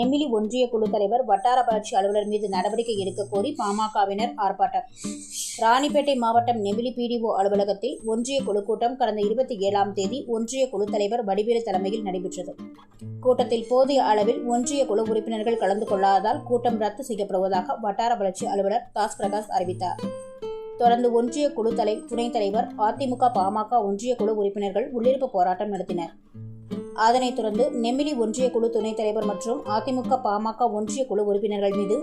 நெமிலி ஒன்றிய குழு தலைவர் வட்டார வளர்ச்சி அலுவலர் மீது நடவடிக்கை எடுக்க கோரி பாமகவினர் ஆர்ப்பாட்டம். ராணிப்பேட்டை மாவட்டம் நெமிலி பிடிஓ அலுவலகத்தில் ஒன்றிய குழு கூட்டம் கடந்த இருபத்தி ஏழாம் தேதி ஒன்றிய குழு தலைவர் வடிவேலு தலைமையில் நடைபெற்றது. கூட்டத்தில் போதிய அளவில் ஒன்றிய குழு உறுப்பினர்கள் கலந்து கொள்ளாததால் கூட்டம் ரத்து செய்யப்படுவதாக வட்டார வளர்ச்சி அலுவலர் தாஸ் பிரகாஷ் அறிவித்தார். தொடர்ந்து ஒன்றிய குழு தலை துணைத் தலைவர் அதிமுக பாமக ஒன்றிய குழு உறுப்பினர்கள் உள்ளிருப்பு போராட்டம் நடத்தினர். அதனைத் தொடர்ந்து நெமிலி ஒன்றிய குழு துணைத் தலைவர் மற்றும் அதிமுக பாமக ஒன்றிய குழு உறுப்பினர்கள் மீது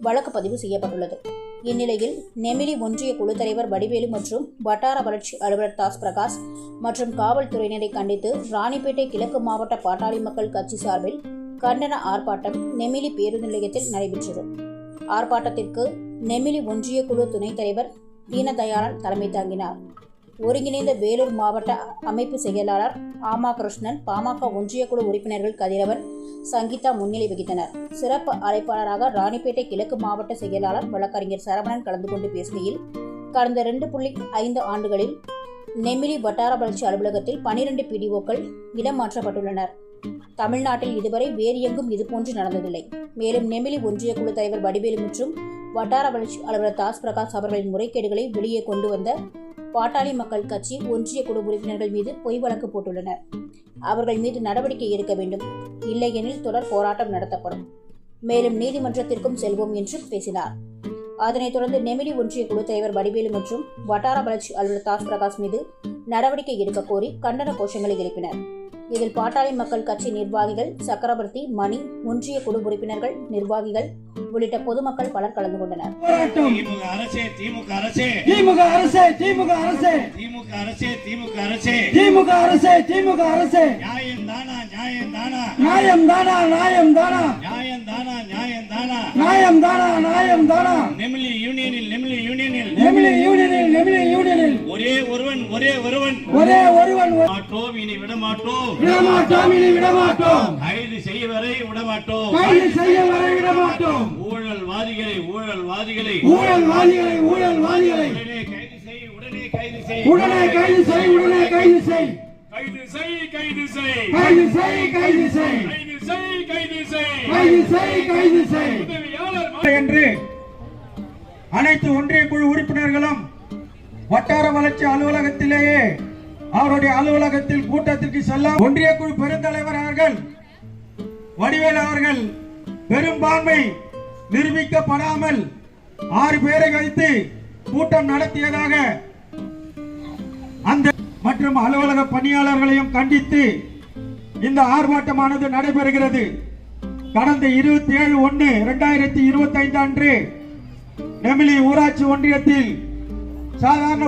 வழக்கு பதிவு செய்யப்பட்டுள்ளது. இந்நிலையில் நெமிலி ஒன்றிய குழு தலைவர் வடிவேலு மற்றும் வட்டார வளர்ச்சி அலுவலர் தாஸ் பிரகாஷ் மற்றும் காவல்துறையினரை கண்டித்து ராணிப்பேட்டை கிழக்கு மாவட்ட பாட்டாளி மக்கள் கட்சி சார்பில் கண்டன ஆர்ப்பாட்டம் நெமிலி பேருந்து நிலையத்தில் நடைபெற்றது. ஆர்ப்பாட்டத்திற்கு நெமிலி ஒன்றிய குழு துணைத் தலைவர் தீனதயாளன் தலைமை தாங்கினார். ஒருங்கிணைந்த வேலூர் மாவட்ட அமைப்பு செயலாளர் ஆமா கிருஷ்ணன் பாமக ஒன்றிய குழு உறுப்பினர்கள் கதிரவன் சங்கீதா முன்னிலை வகித்தனர். சிறப்பு அழைப்பாளராக ராணிப்பேட்டை கிழக்கு மாவட்ட செயலாளர் வழக்கறிஞர் சரவணன் கலந்து கொண்டு பேசுகையில் கடந்த ரெண்டு புள்ளி ஐந்து ஆண்டுகளில் நெமிலி வட்டார வளர்ச்சி அலுவலகத்தில் பனிரெண்டு பிடிஓக்கள் இடம் மாற்றப்பட்டுள்ளனர் தமிழ்நாட்டில் இதுவரை வேறு எங்கும் இதுபோன்று நடந்ததில்லை. மேலும் நெமிலி ஒன்றிய குழு தலைவர் வடிவேலு மற்றும் வட்டார வளர்ச்சி அலுவலர் தாஸ் பிரகாஷ் அவர்களின் முறைகேடுகளை வெளியே கொண்டு வந்த பாட்டாளி மக்கள் கட்சி ஒன்றிய குழு உறுப்பினர்கள் மீது பொய் வழக்கு போட்டுள்ளனர். அவர்கள் மீது நடவடிக்கை எடுக்க வேண்டும். இல்லையெனில் தொடர் போராட்டம் நடத்தப்படும். மேலும் நீதிமன்றத்திற்கும் செல்வோம் என்றும் பேசினார். அதனைத் தொடர்ந்து நெமிடி ஒன்றிய குழு தலைவர் வடிவேலு மற்றும் வட்டார வளர்ச்சி அலுவலர் தாஸ் பிரகாஷ் மீது நடவடிக்கை எடுக்க கோரி கண்டன கோஷங்களை எழுப்பினர். இதில் பாட்டாளி மக்கள் கட்சி நிர்வாகிகள் சக்கரவர்த்தி மணி ஒன்றிய குழு உறுப்பினர்கள் நிர்வாகிகள் உள்ளிட்ட பொதுமக்கள் பலர் கலந்து கொண்டனர். திமுக அரசே திமுக அரசே. திமுக அரசே திமுக அரசே. திமுக அரசே திமுக அரசே. திமுக அரசே திமுக அரசே. நியாயம் தானா நியாயம் தானா? நியாயம் தானா நியாயம் தானா. நியாயம் தானா நியாயம் தானா? நியாயம் தானா நியாயம் தானா. நெமிலி யூனியனில் நெமிலி யூனியனில். நெமிலி யூனியனில் நெமிலி யூனியனில் ஒரே ஒருவன் ஒரே ஒருவன். ஒரே ஒருவன் மாட்டோம் இனி விட மாட்டோம் விடமாட்டோம் இனி விடமாட்டோம். கைது செய்ய வரை விட மாட்டோம் கைது செய்ய வரை விடமாட்டோம். ஊழல்வாதிகளை ஊழல்வாதிகளை. ஊழல்வாதிகளை ஊழல்வாதிகளை. உடனே கைது செய் உடனே கைது செய். உடனே கைது செய் உடனே கைது செய். கைது செய் கைது செய். கைது செய் கைது செய். கைது செய் கைது செய். கைது செய் கைது செய். உதவியாளர் என்று அனைத்து ஒன்றிய குழு உறுப்பினர்களும் வட்டார வளர்ச்சி அலுவலகத்திலேயே அவருடைய அலுவலகத்தில் கூட்டத்திற்கு செல்ல ஒன்றிய குழு பெருந்தலைவர் அவர்கள் வடிவேல் அவர்கள் பெரும்பான்மை நிரூபிக்கப்படாமல் ஆறு பேரை வைத்து கூட்டம் நடத்தியதாக அந்த மற்றும் அலுவலக பணியாளர்களையும் கண்டித்து இந்த ஆர்ப்பாட்டமானது நடைபெறுகிறது. கடந்த இருபத்தி ஏழு ஒன்று இரண்டாயிரத்தி இருபத்தி ஐந்து அன்று நெமிலி ஊராட்சி ஒன்றியத்தில் సాధారణ